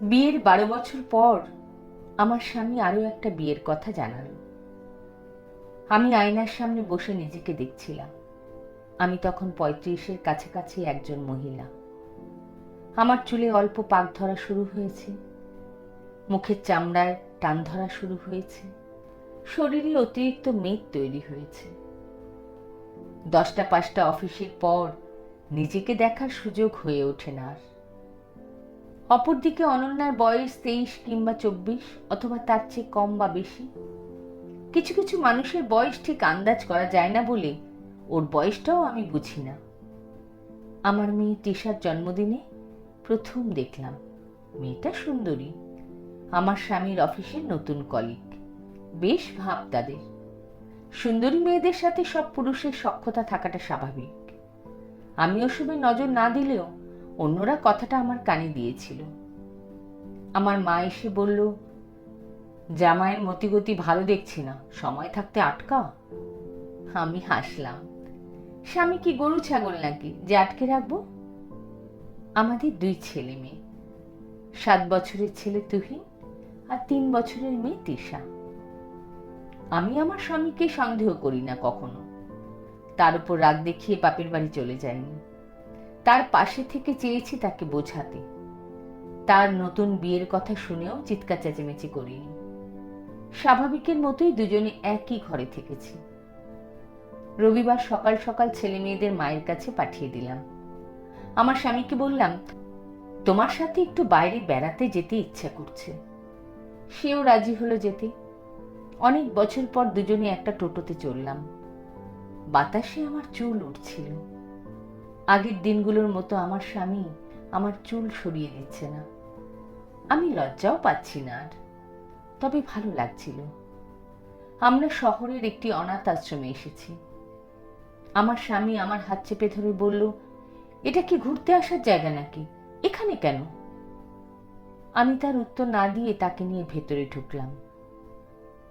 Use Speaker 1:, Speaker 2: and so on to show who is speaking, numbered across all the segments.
Speaker 1: বিয়ের বারো বছর পর আমার স্বামী আরও একটা বিয়ের কথা জানাল। আমি আয়নার সামনে বসে নিজেকে দেখছিলাম। আমি তখন পঁয়ত্রিশের কাছাকাছি একজন মহিলা। আমার চুলে অল্প পাক ধরা শুরু হয়েছে। মুখের চামড়ায় টান ধরা শুরু হয়েছে। শরীরে অতিরিক্ত মেদ তৈরি হয়েছে। দশটা পাঁচটা অফিসের পর নিজেকে দেখার সুযোগ হয়ে ওঠে না আর। অপরদিকে অনন্যার বয়স তেইশ কিংবা চব্বিশ, অথবা তার চেয়ে কম বা বেশি। কিছু কিছু মানুষের বয়স ঠিক আন্দাজ করা যায় না বলে ওর বয়সটাও আমি বুঝি না। আমার মেয়ে টিশার জন্মদিনে প্রথম দেখলাম মেয়েটা সুন্দরী। আমার স্বামীর অফিসের নতুন কলিগ বেশ ভাব তাদের। সুন্দরী মেয়েদের সাথে সব পুরুষের সক্ষতা থাকাটা স্বাভাবিক। আমি ওসবে নজর না দিলেও অন্যরা কথাটা আমার কানে দিয়েছিল। আমার মা এসে বলল, জামাইয়ের মতিগতি ভালো দেখছি না, সময় থাকতে আটকা? আমি হাসলাম স্বামী কি গরু ছাগল নাকি যে আটকে রাখব? আমাদের দুই ছেলে মেয়ে, সাত বছরের ছেলে তুহিন আর তিন বছরের মেয়ে তিশা। আমি আমার স্বামীকে সন্দেহ করি না কখনো। তার উপর রাগ দেখিয়ে বাপের বাড়ি চলে যায়নি তার পাশে থেকে চেয়েছি তাকে বোঝাতে। তার নতুন বিয়ের কথা শুনেও চিৎকার চেঁচেমেচি করিনি। স্বাভাবিকের মতোই দুজনে একই ঘরে থেকেছি। রবিবার সকাল সকাল ছেলে মেয়েদের মায়ের কাছে পাঠিয়ে দিলাম। আমার স্বামীকে বললাম, তোমার সাথে একটু বাইরে বেড়াতে যেতে ইচ্ছা করছে। সেও রাজি হলো যেতে। অনেক বছর পর দুজনে একটা টোটোতে চললাম। বাতাসে আমার চুল উঠছিল আগের দিনগুলোর মতো আমার স্বামী আমার চুল সরিয়ে দিচ্ছে না। আমি লজ্জাও পাচ্ছি না আর। তবে ভালো লাগছিল। আমরা শহরের একটি অনাথ আশ্রমে এসেছি। আমার স্বামী আমার হাত চেপে ধরে বলল, এটা কি ঘুরতে আসার জায়গা নাকি? এখানে কেন? আমি তার উত্তর না দিয়ে তাকে নিয়ে ভেতরে ঢুকলাম।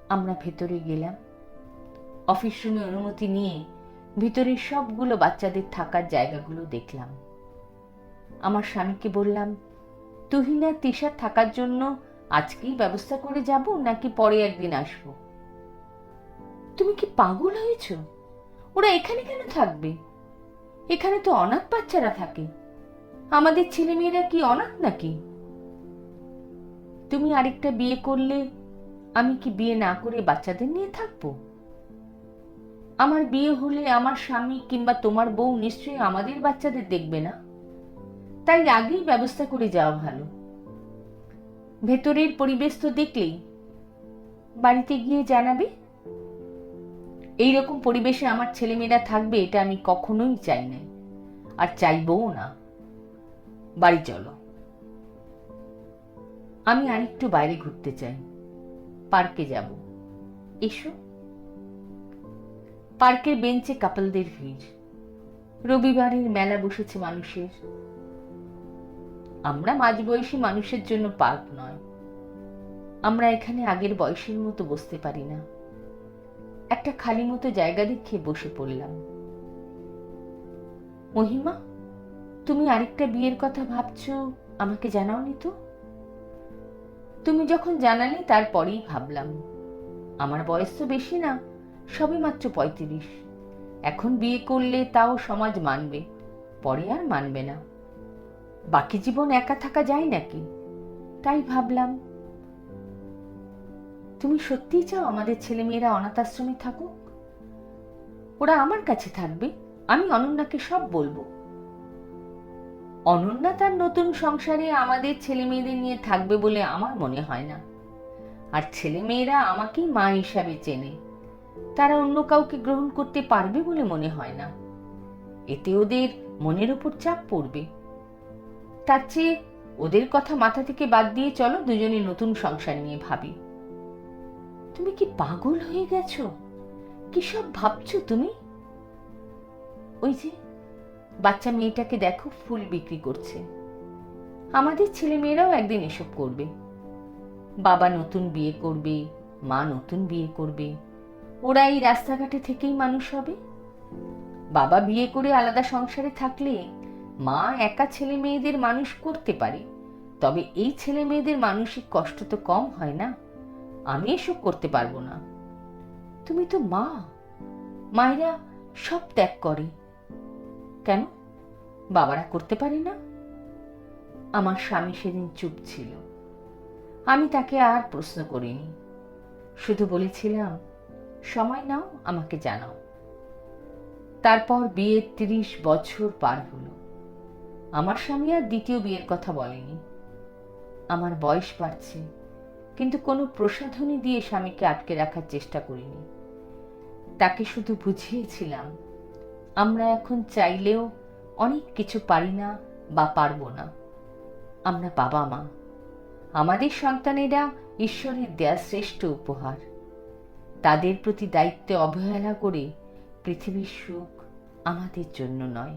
Speaker 1: আমরা ভেতরে গেলাম। অফিস রুমে অনুমতি নিয়ে ভিতরের সবগুলো বাচ্চাদের থাকার জায়গাগুলো দেখলাম। আমার স্বামীকে বললাম তুহিনা তিশার থাকার জন্য আজকেই ব্যবস্থা করে যাব নাকি পরে একদিন আসব? তুমি কি পাগল হয়েছ? ওরা এখানে কেন থাকবে? এখানে তো অনাথ বাচ্চারা থাকে। আমাদের ছেলেমেয়েরা কি অনাথ নাকি? তুমি আরেকটা বিয়ে করলে আমি কি বিয়ে না করে বাচ্চাদের নিয়ে থাকব? আমার বিয়ে হলে আমার স্বামী কিংবা তোমার বউ নিশ্চয়ই আমাদের বাচ্চাদের দেখবে না? তাই আগেই ব্যবস্থা করে যাওয়া ভালো। ভেতরের পরিবেশ তো দেখলেই। বাড়িতে গিয়ে জানাবে? এইরকম পরিবেশে আমার ছেলেমেয়েরা থাকবে এটা আমি কখনোই চাই না আর চাইবও না। বাড়ি চলো। আমি আরেকটু বাইরে ঘুরতে চাই। পার্কে যাব। এসো। পার্কের বেঞ্চে কাপলদের ভিড়। রবিবারের মেলা বসেছে মানুষের। আমরা মাঝবয়সী মানুষের জন্য পার্ক নয়। আমরা এখানে আগের বয়সের মতো বসতে পারি না। একটা খালি মতো জায়গা দেখে বসে পড়লাম। মহিমা, তুমি আরেকটা বিয়ের কথা ভাবছ, আমাকে জানাওনি তো? তুমি যখন জানালে তারপরেই ভাবলাম। আমার বয়স তো বেশি না। সবে মাত্র পঁয়ত্রিশ। এখন বিয়ে করলে তাও সমাজ মানবে, পরে আর মানবে না। বাকি জীবন একা থাকা যায় নাকি? তাই ভাবলাম, তুমি সত্যিই চাও আমাদের ছেলেমেয়েরা অনাথ আশ্রমে থাকুক? ওরা আমার কাছে থাকবে, আমি অনন্যাকে সব বলব। অনন্যা তার নতুন সংসারে আমাদের ছেলে মেয়েদের নিয়ে থাকবে বলে আমার মনে হয় না। আর ছেলে মেয়েরা আমাকেই মা হিসাবে চেনে। তারা অন্য কাউকে গ্রহণ করতে পারবে বলে মনে হয় না। এতে ওদের মনের উপর চাপ পড়বে। তার চেয়ে ওদের কথা মাথা থেকে বাদ দিয়ে চলো দুজনে নতুন সংসার নিয়ে ভাবি। তুমি কি পাগল হয়ে গেছো? কি সব ভাবছ তুমি? ওই যে, বাচ্চা মেয়েটাকে দেখো ফুল বিক্রি করছে। আমাদের ছেলে মেয়েরাও একদিন এসব করবে। বাবা নতুন বিয়ে করবে, মা নতুন বিয়ে করবে। ওরা এই রাস্তাঘাটে থেকেই মানুষ হবে? বাবা বিয়ে করে আলাদা সংসারে থাকলে মা একা ছেলে মেয়েদের মানুষ করতে পারে। তবে এই ছেলে মেয়েদের মানসিক কষ্ট তো কম হয় না। আমি এসব করতে পারব না। তুমি তো মা। মায়েরা সব ত্যাগ করে। কেন? বাবারা করতে পারে না? আমার স্বামী সেদিন চুপ ছিল। আমি তাকে আর প্রশ্ন করিনি। শুধু বলেছিলাম সময় নাও, আমাকে জানাও। তারপর বিয়ের তিরিশ বছর পার হলো। আমার স্বামী আর দ্বিতীয় বিয়ের কথা বলেনি। আমার বয়স বাড়ছে, কিন্তু কোনো প্রসাধনী দিয়ে স্বামীকে আটকে রাখার চেষ্টা করিনি। তাকে শুধু বুঝিয়েছিলাম, আমরা এখন চাইলেও অনেক কিছু পারি না বা পারব না। আমরা বাবা মা আমাদের সন্তানেরা ঈশ্বরের দেয়া শ্রেষ্ঠ উপহার। তাদের প্রতি দায়িত্বে অবহেলা করে পৃথিবীর সুখ আমাদের জন্য নয়।